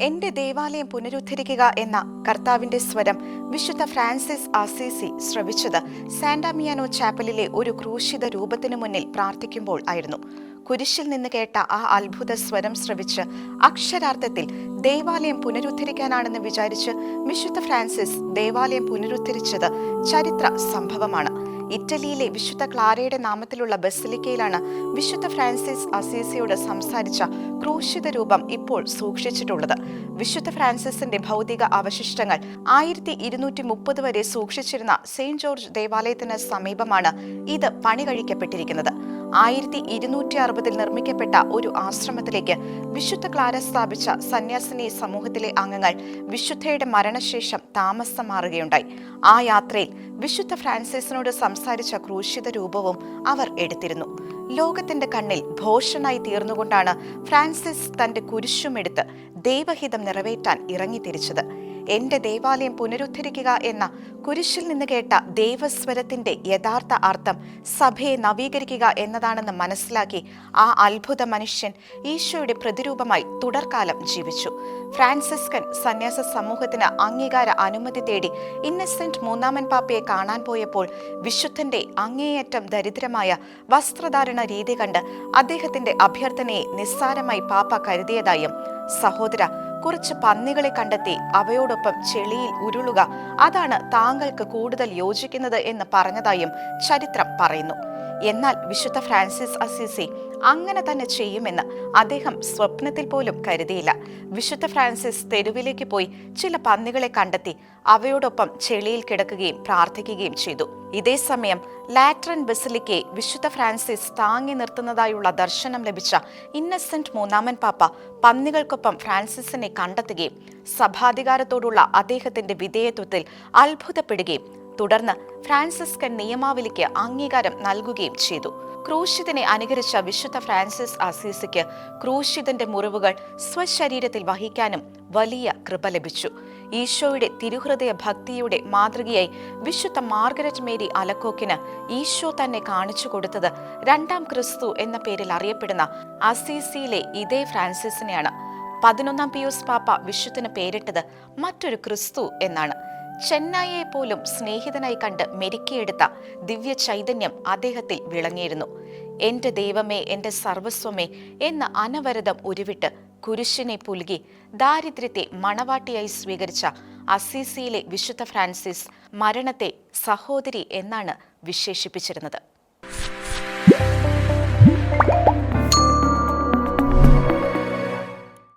എന്റെ ദേവാലയം പുനരുദ്ധരിക്കുക എന്ന കർത്താവിന്റെ സ്വരം വിശുദ്ധ ഫ്രാൻസിസ് അസീസി ശ്രവിച്ചത് സാന്റാമിയാനോ ചാപ്പലിലെ ഒരു ക്രൂശിത രൂപത്തിനു മുന്നിൽ പ്രാർത്ഥിക്കുമ്പോൾ ആയിരുന്നു. കുരിശിൽ നിന്ന് കേട്ട ആ അത്ഭുത സ്വരം ശ്രവിച്ച് അക്ഷരാർത്ഥത്തിൽ ദേവാലയം പുനരുദ്ധരിക്കാനാണെന്ന് വിചാരിച്ച് വിശുദ്ധ ഫ്രാൻസിസ് ദേവാലയം പുനരുദ്ധരിച്ചത് ചരിത്ര സംഭവമാണ്. ഇറ്റലിയിലെ വിശുദ്ധ ക്ലാരയുടെ നാമത്തിലുള്ള ബസിലിക്കയിലാണ് വിശുദ്ധ ഫ്രാൻസിസ് അസീസിയോട് സംസാരിച്ച ക്രൂശിത രൂപം ഇപ്പോൾ സൂക്ഷിച്ചിട്ടുള്ളത്. വിശുദ്ധ ഫ്രാൻസിസിന്റെ ഭൗതിക അവശിഷ്ടങ്ങൾ ആയിരത്തി ഇരുന്നൂറ്റി മുപ്പത് വരെ സൂക്ഷിച്ചിരുന്ന സെയിന്റ് ജോർജ് ദേവാലയത്തിന് സമീപമാണ് ഇത് പണി കഴിക്കപ്പെട്ടിരിക്കുന്നത് ആയിരത്തി ഇരുന്നൂറ്റി അറുപതിൽ നിർമ്മിക്കപ്പെട്ട ഒരു ആശ്രമത്തിലേക്ക് വിശുദ്ധ ക്ലാര സ്ഥാപിച്ച സന്യാസിനി സമൂഹത്തിലെ അംഗങ്ങൾ വിശുദ്ധയുടെ മരണശേഷം താമസം മാറുകയുണ്ടായി ആ യാത്രയിൽ വിശുദ്ധ ഫ്രാൻസിസിനോട് സംസാരിച്ച ക്രൂശിത രൂപവും അവർ എടുത്തിരുന്നു. ലോകത്തിന്റെ കണ്ണിൽ ഭോഷനായി തീർന്നുകൊണ്ടാണ് ഫ്രാൻസിസ് തന്റെ കുരിശുമെടുത്ത് ദൈവഹിതം നിറവേറ്റാൻ ഇറങ്ങിത്തിരിച്ചത്. എന്റെ ദേവാലയം പുനരുദ്ധരിക്കുക എന്ന കുരിശിൽ നിന്ന് കേട്ട ദൈവസ്വരത്തിന്റെ യഥാർത്ഥ അർത്ഥം സഭയെ നവീകരിക്കുക എന്നതാണെന്ന് മനസ്സിലാക്കി ആ അത്ഭുത മനുഷ്യൻ ഈശോയുടെ പ്രതിരൂപമായി തുടർക്കാലം ജീവിച്ചു. ഫ്രാൻസിസ്കൻ സന്യാസ സമൂഹത്തിന് അംഗീകാര അനുമതി തേടി ഇന്നസെന്റ് മൂന്നാമൻ പാപ്പയെ കാണാൻ പോയപ്പോൾ വിശുദ്ധന്റെ അങ്ങേയറ്റം ദരിദ്രമായ വസ്ത്രധാരണ രീതി കണ്ട് അദ്ദേഹത്തിന്റെ അഭ്യർത്ഥനയെ നിസ്സാരമായി പാപ്പ കരുതിയതായും സഹോദര കുറച്ച് പന്നികളെ കണ്ടെത്തി അവയോടൊപ്പം ചെളിയിൽ ഉരുളുക. അതാണ് താങ്കൾക്ക് കൂടുതൽ യോജിക്കുന്നത് എന്ന് പറഞ്ഞതായും ചരിത്രം പറയുന്നു. എന്നാൽ വിശുദ്ധ ഫ്രാൻസിസ് അസീസി അങ്ങനെ തന്നെ ചെയ്യുമെന്ന് അദ്ദേഹം സ്വപ്നത്തിൽ പോലും കരുതിയില്ല. വിശുദ്ധ ഫ്രാൻസിസ് തെരുവിലേക്ക് പോയി ചില പന്നികളെ കണ്ടെത്തി അവയോടൊപ്പം ചെളിയിൽ കിടക്കുകയും പ്രാർത്ഥിക്കുകയും ചെയ്തു. ഇതേ സമയം ലാട്രൻ ബസിലിക്കെ വിശുദ്ധ ഫ്രാൻസിസ് താങ്ങി നിർത്തുന്നതായുള്ള ദർശനം ലഭിച്ച ഇന്നസെന്റ് മൂന്നാമൻ പാപ്പ പന്നികൾക്കൊപ്പം ഫ്രാൻസിസിനെ കണ്ടെത്തുകയും സഭാധികാരത്തോടുള്ള അദ്ദേഹത്തിന്റെ വിധേയത്വത്തിൽ അത്ഭുതപ്പെടുകയും തുടർന്ന് ഫ്രാൻസിസ്കൻ നിയമാവലിക്ക് അംഗീകാരം നൽകുകയും ചെയ്തു. ക്രൂശിതനെ അനുകരിച്ച വിശുദ്ധ ഫ്രാൻസിസ് അസീസിക്ക് ക്രൂശിതന്റെ മുറിവുകൾ സ്വശരീരത്തിൽ വഹിക്കാനും വലിയ കൃപ ലഭിച്ചു. ഈശോയുടെ തിരുഹൃദയ ഭക്തിയുടെ മാതൃകയായി വിശുദ്ധ മാർഗരറ്റ് മേരി അലക്കോക്കിന് ഈശോ തന്നെ കാണിച്ചു കൊടുത്തത് രണ്ടാം ക്രിസ്തു എന്ന പേരിൽ അറിയപ്പെടുന്ന അസീസിയിലെ ഇതേ ഫ്രാൻസിസിനെയാണ്. പതിനൊന്നാം പിയൂസ് പാപ്പ വിശുദ്ധന് പേരിട്ടത് മറ്റൊരു ക്രിസ്തു എന്നാണ്. ചെന്നൈയെ പോലും സ്നേഹിതനായി കണ്ട് മെരുക്കിയെടുത്ത ദിവ്യ ചൈതന്യം അദ്ദേഹത്തിൽ വിളങ്ങിയിരുന്നു. എന്റെ ദൈവമേ എന്റെ സർവസ്വമേ എന്ന അനവരതം ഉരുവിട്ട് കുരിശിനെ പുലുകി ദാരിദ്ര്യത്തെ മണവാട്ടിയായി സ്വീകരിച്ച അസീസിയിലെ വിശുദ്ധ ഫ്രാൻസിസ് മരണത്തെ സഹോദരി എന്നാണ് വിശേഷിപ്പിച്ചിരുന്നത്.